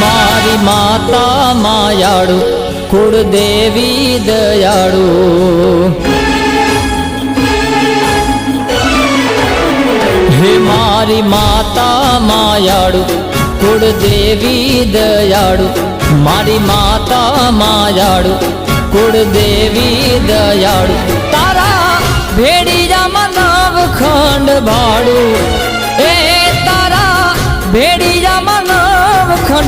મારી માતા માયાળુ, કુળદેવી દયાળુ. હે મારી માતા માયાળુ, કુળદેવી દયાળુ, મારી માતા માયાળુ, કુળદેવી દયાળુ. તારા ભેડીજામાં નવ ખંડ ભાડું.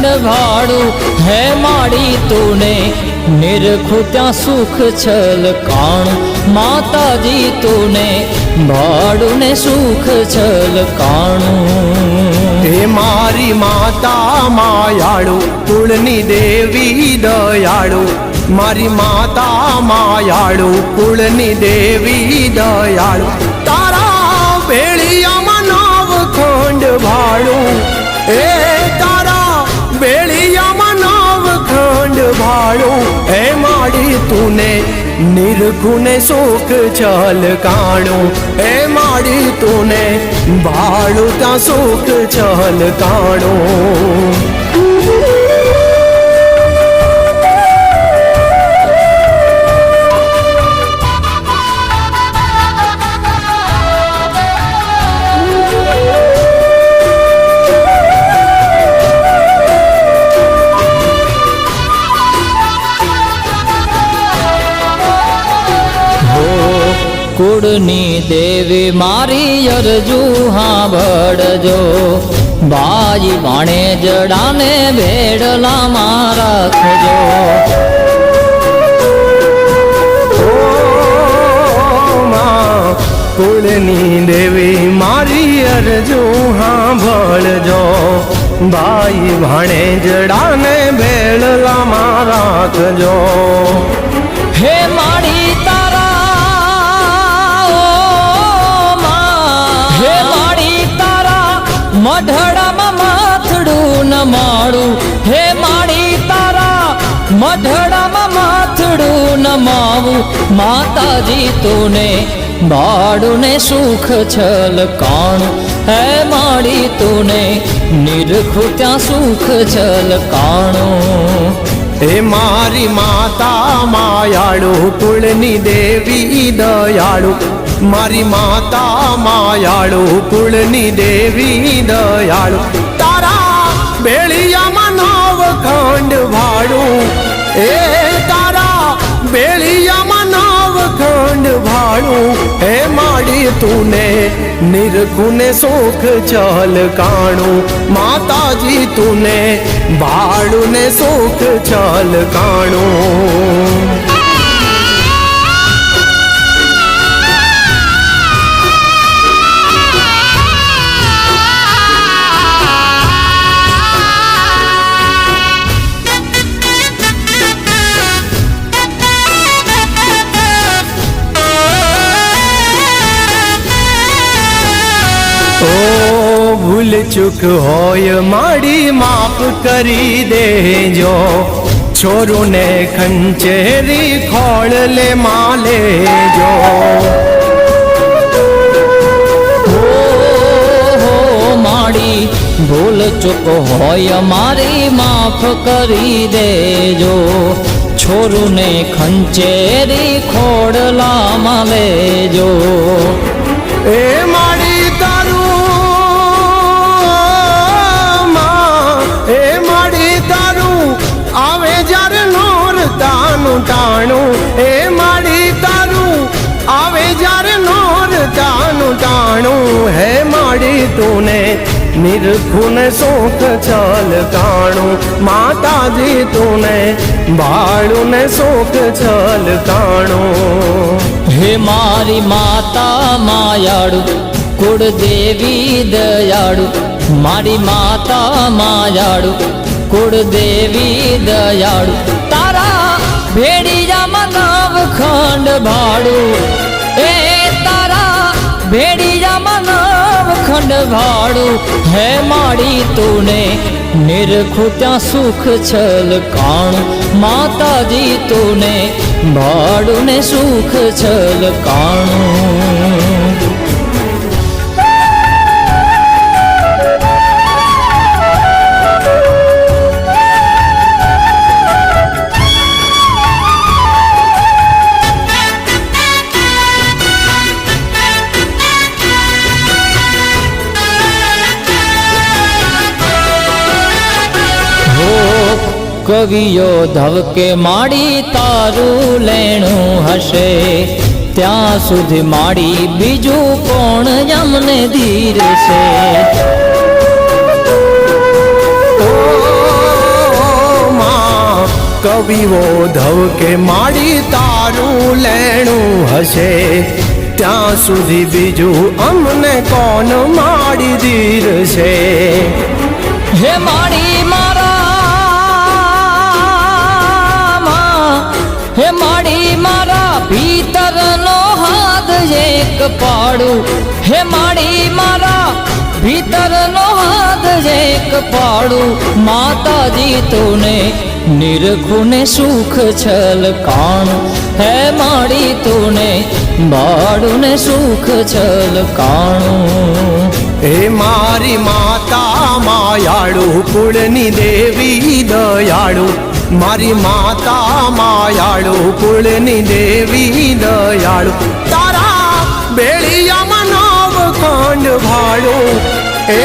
ભાડું હે માડી તુને. નિરખું ત્યાં સુખ છલ કાણું માતાજી તુને. ભાડું ને સુખ છલ કાણું. હે મારી માતા માયાળુ, કુળની દેવી દયાળુ. મારી માતા માયાળુ, કુળની દેવી દયાળુ. તુને નિર્ગુણ સુખ ચલ કાણું એ માડી તુને ત્યાં સુખ ચલ કાણું કુળની દેવી મારી અરજુ હાંભળજો બાઈ વાણે જડાને ભેડલામાં રાખજો. કુળની દેવી મારી અરજુ સાંભળજો ભાઈ ભાણે જડાને ભેળલામાં રાખજો. હે માડી મઢડામાં માથડું ન માળું. હે માડી તારા, મઢડામાં માથડું ન માવું. માતાજી તુને, બાળુને સુખ છલ કાણું. હે માડી તુને, નિરખું ત્યાં સુખ છલ કાણું. હે મારી માતા, માયાળુ, કુળની દેવી, દયાળુ. મારી માતા માયાળુ, કુળની દેવી દયાળુ. તારા બેળિયામાં નવ ખંડ ભાડું એ તારા બેળિયામાં નવ ખંડ ભાડું હે માડી તુને નિર્ગુણ સુખ ચલ કાણું. માતાજી તુને ભાડુને સુખ ચલ કાણું. ભૂલ ચૂક હોય માડી માફ કરી દેજો. છોરુને ખંચેરી ખોળ લે માલે હો માડી, ભૂલ ચૂક હોય મારી માફ કરી દેજો. છોરુને ખંચેરી ખોડલામાં લેજો. એ માડી તાનું ટાણું એ માડી તારું. આવે જ્યારે નોર તાનું ટાણું હે માડી તુને, નિર્ખુન શોખ ચાલ કાણું માતાજી તુને બાળું ને શોખ ચાલ કાણું હે મારી માતા માયાળુ, કુળદેવી દયાળુ. મારી માતા માયાળુ, કુળદેવી દયાળુ. તારા ભેડીજામાં નવ ખંડ ભાડું. એ તારા ભેડીજામાં નવ ખંડ ભાડું. હે માડી તુને નિરખું ત્યાં સુખ છલ કાણું. માતાજી તુને ભાડું ને સુખ છલ કવિયો ધવકે માડી તારું લેણું હશે. ત્યાં સુધી માડી બીજું કોણ યમને ધીર છે કવિઓ ધવકે માડી તારું લેણું હશે. ત્યાં સુધી બીજું અમને કોણ માડી દીર છે હે માડી મારા હે માડી, મારા ભીતરનો હાથ એક પાડું. હે માડી, મારા ભીતરનો હાથ એક પાડું. માતાજી તુને નિરખુને સુખ છલ કાણું. હે માડી, તુને બાળુને સુખ છલ કાણું. હે મારી માતા, માયાળુ, કુળની દેવી દયાળુ. મારી માતા માયાળુ, કુળની દેવી દયાળુ, તારા બેળિયામાં નવ ખંડ ભાળો. એ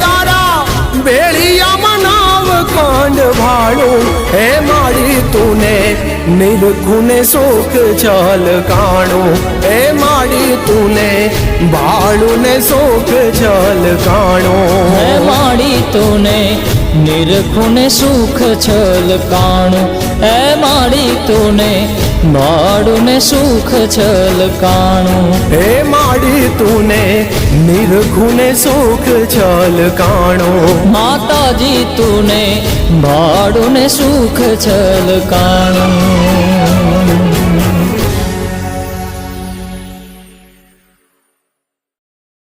તારા બેળિયામાં નવ ખંડ ભાળો. હે મારી તુને નિરખુને શોક છલ કાણો. હે મારી તુને બાળુને શોક ચાલ છલ હે કાણું માડી તુને નિરખુને સુખ છલ કાણું એ માડી તુને. માડુને સુખ છલ કાણું. એ માડી તુને નિરખુને સુખ છલ કાણો. માતાજી તુને માડુને સુખ છલ કાણું.